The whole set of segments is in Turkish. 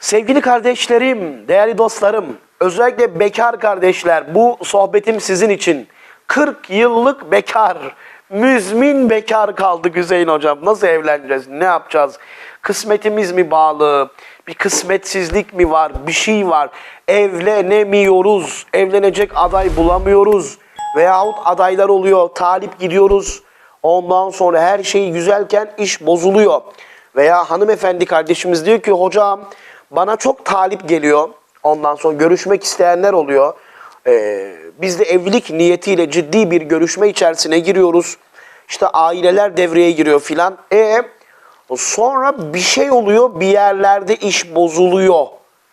Sevgili kardeşlerim, değerli dostlarım, özellikle bekar kardeşler, bu sohbetim sizin için. 40 yıllık bekar, müzmin bekar kaldık Hüseyin hocam. Nasıl evleneceğiz, ne yapacağız? Kısmetimiz mi bağlı, bir kısmetsizlik mi var, bir şey var. Evlenemiyoruz, evlenecek aday bulamıyoruz. Veyahut adaylar oluyor, talip gidiyoruz. Ondan sonra her şey güzelken iş bozuluyor. Veya hanımefendi kardeşimiz diyor ki hocam bana çok talip geliyor. Ondan sonra görüşmek isteyenler oluyor. Ee, biz de evlilik niyetiyle ciddi bir görüşme içerisine giriyoruz. İşte aileler devreye giriyor filan. E sonra bir şey oluyor bir yerlerde iş bozuluyor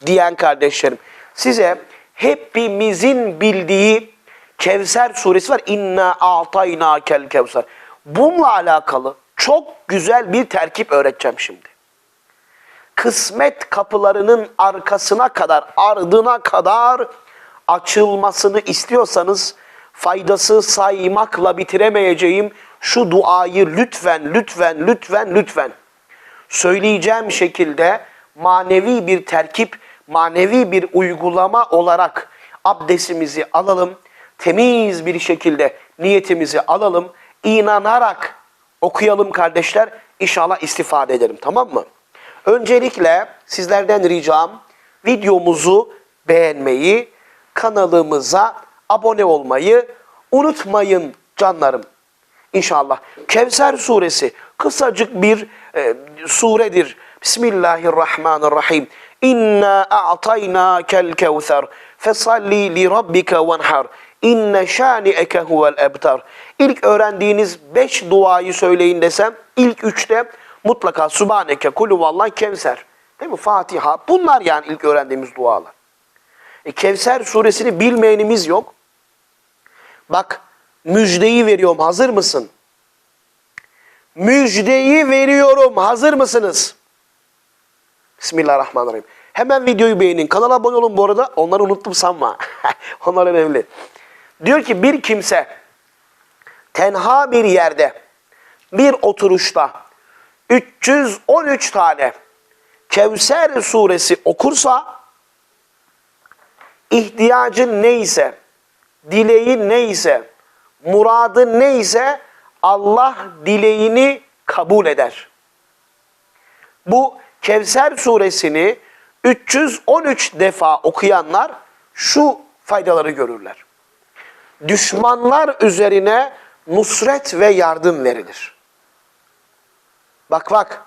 diyen kardeşlerim. Size hepimizin bildiği Kevser suresi var. İnna a'tayna kel kevser. Bununla alakalı çok güzel bir terkip öğreteceğim şimdi. Kısmet kapılarının arkasına kadar, ardına kadar açılmasını istiyorsanız faydası saymakla bitiremeyeceğim şu duayı lütfen, lütfen, lütfen, lütfen söyleyeceğim şekilde manevi bir terkip, manevi bir uygulama olarak abdestimizi alalım. Temiz bir şekilde niyetimizi alalım. inanarak okuyalım kardeşler. İnşallah istifade edelim tamam mı? Öncelikle sizlerden ricam videomuzu beğenmeyi, kanalımıza abone olmayı unutmayın canlarım. İnşallah. Kevser suresi kısacık bir e, suredir. Bismillahirrahmanirrahim. İnna a'tayna kel kevser fesalli li rabbike venhar. İnne şani'eke huvel ebtar. İlk öğrendiğiniz beş duayı söyleyin desem ilk üçte mutlaka Subhaneke kulü vallah kevser. Değil mi? Fatiha. Bunlar yani ilk öğrendiğimiz dualar. E, Kevser suresini bilmeyenimiz yok. Bak müjdeyi veriyorum. Hazır mısın? Müjdeyi veriyorum. Hazır mısınız? Bismillahirrahmanirrahim. Hemen videoyu beğenin. Kanala abone olun bu arada. Onları unuttum sanma. Onlar önemli. Diyor ki bir kimse tenha bir yerde bir oturuşta 313 tane Kevser suresi okursa ihtiyacın neyse, dileğin neyse, muradın neyse Allah dileğini kabul eder. Bu Kevser suresini 313 defa okuyanlar şu faydaları görürler. Düşmanlar üzerine nusret ve yardım verilir. Bak bak.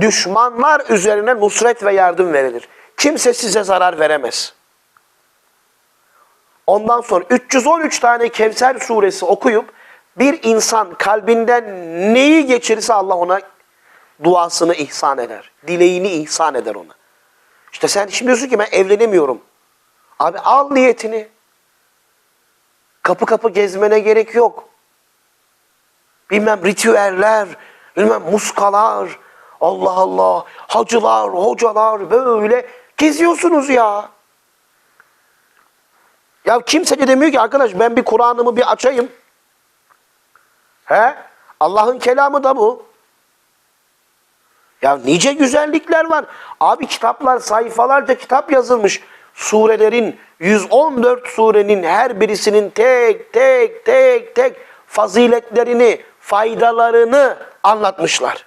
Düşmanlar üzerine nusret ve yardım verilir. Kimse size zarar veremez. Ondan sonra 313 tane Kevser suresi okuyup bir insan kalbinden neyi geçirirse Allah ona duasını ihsan eder. Dileğini ihsan eder ona. İşte sen şimdi diyorsun ki ben evlenemiyorum. Abi al niyetini. Kapı kapı gezmene gerek yok. Bilmem ritüeller, bilmem muskalar, Allah Allah, hacılar, hocalar böyle geziyorsunuz ya. Ya kimse de demiyor ki arkadaş ben bir Kur'an'ımı bir açayım. He? Allah'ın kelamı da bu. Ya nice güzellikler var. Abi kitaplar, sayfalarca kitap yazılmış. Surelerin, 114 surenin her birisinin tek tek tek tek faziletlerini, faydalarını anlatmışlar.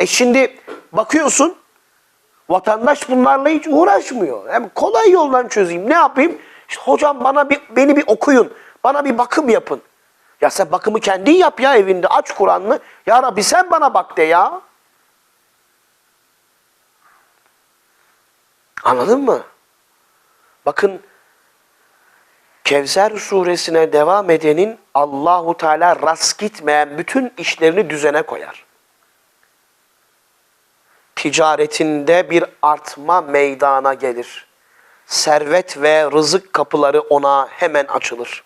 E şimdi bakıyorsun vatandaş bunlarla hiç uğraşmıyor. Hem kolay yoldan çözeyim. Ne yapayım? İşte hocam bana bir beni bir okuyun. Bana bir bakım yapın. Ya sen bakımı kendin yap ya evinde. Aç Kur'an'ını. Ya Rabbi sen bana bak de ya. Anladın mı? Bakın Kevser suresine devam edenin Allahu Teala rast gitmeyen bütün işlerini düzene koyar. Ticaretinde bir artma meydana gelir. Servet ve rızık kapıları ona hemen açılır.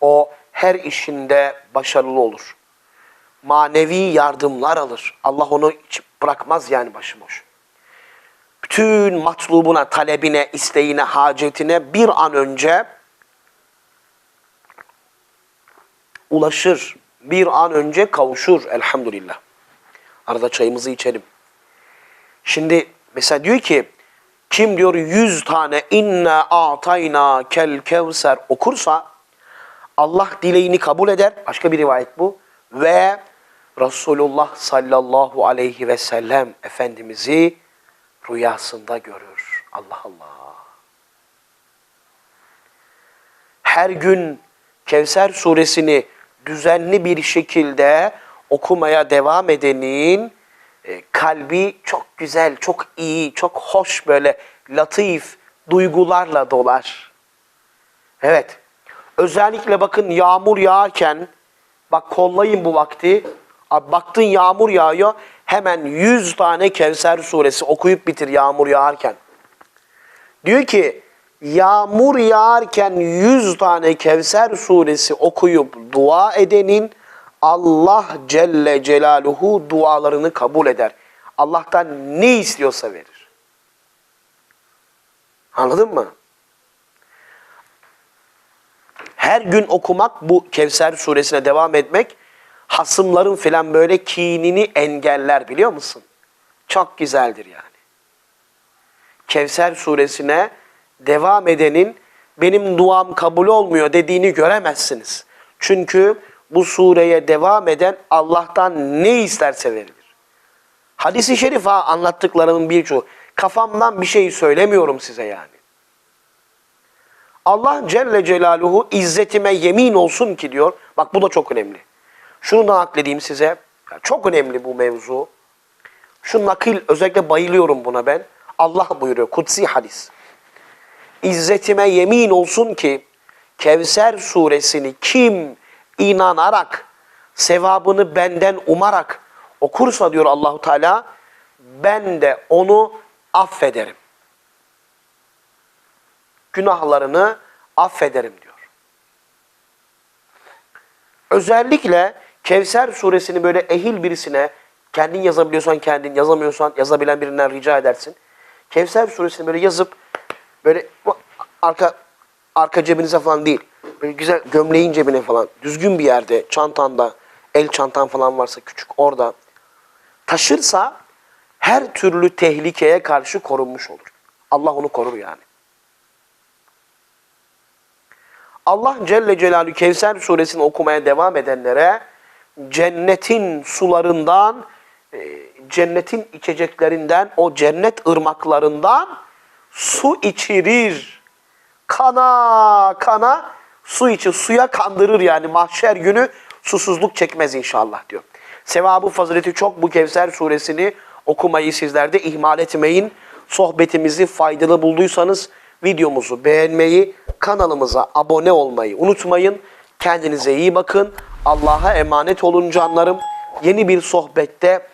O her işinde başarılı olur. Manevi yardımlar alır. Allah onu hiç bırakmaz yani başıboş bütün matlubuna, talebine, isteğine, hacetine bir an önce ulaşır. Bir an önce kavuşur elhamdülillah. Arada çayımızı içelim. Şimdi Mesela diyor ki kim diyor 100 tane inna a'tayna kel kevser okursa Allah dileğini kabul eder. Başka bir rivayet bu. Ve Resulullah sallallahu aleyhi ve sellem Efendimiz'i rüyasında görür. Allah Allah. Her gün Kevser suresini düzenli bir şekilde okumaya devam edenin e, kalbi çok güzel, çok iyi, çok hoş böyle latif duygularla dolar. Evet. Özellikle bakın yağmur yağarken bak kollayın bu vakti. Abi baktın yağmur yağıyor. Hemen 100 tane Kevser suresi okuyup bitir yağmur yağarken. Diyor ki yağmur yağarken 100 tane Kevser suresi okuyup dua edenin Allah Celle Celaluhu dualarını kabul eder. Allah'tan ne istiyorsa verir. Anladın mı? Her gün okumak bu Kevser suresine devam etmek hasımların filan böyle kinini engeller biliyor musun? Çok güzeldir yani. Kevser suresine devam edenin benim duam kabul olmuyor dediğini göremezsiniz. Çünkü bu sureye devam eden Allah'tan ne isterse verilir. Hadis-i şerif ha anlattıklarımın birçoğu. Kafamdan bir şey söylemiyorum size yani. Allah Celle Celaluhu izzetime yemin olsun ki diyor. Bak bu da çok önemli. Şunu da nakledeyim size. Çok önemli bu mevzu. Şu nakil özellikle bayılıyorum buna ben. Allah buyuruyor kutsi hadis. İzzetime yemin olsun ki Kevser suresini kim inanarak sevabını benden umarak okursa diyor Allahu Teala ben de onu affederim. Günahlarını affederim diyor. Özellikle Kevser suresini böyle ehil birisine kendin yazabiliyorsan kendin yazamıyorsan yazabilen birinden rica edersin. Kevser suresini böyle yazıp böyle arka arka cebinize falan değil. Böyle güzel gömleğin cebine falan düzgün bir yerde çantanda el çantan falan varsa küçük orada taşırsa her türlü tehlikeye karşı korunmuş olur. Allah onu korur yani. Allah Celle Celaluhu Kevser suresini okumaya devam edenlere cennetin sularından, e, cennetin içeceklerinden, o cennet ırmaklarından su içirir. Kana kana su içir, suya kandırır yani mahşer günü susuzluk çekmez inşallah diyor. Sevabı fazileti çok bu Kevser suresini okumayı sizler de ihmal etmeyin. Sohbetimizi faydalı bulduysanız videomuzu beğenmeyi, kanalımıza abone olmayı unutmayın. Kendinize iyi bakın. Allah'a emanet olun canlarım. Yeni bir sohbette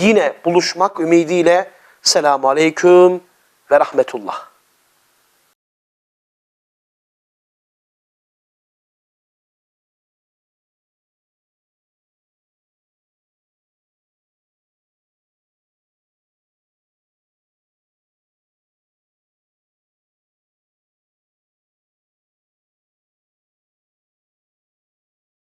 yine buluşmak ümidiyle. Selamun Aleyküm ve Rahmetullah.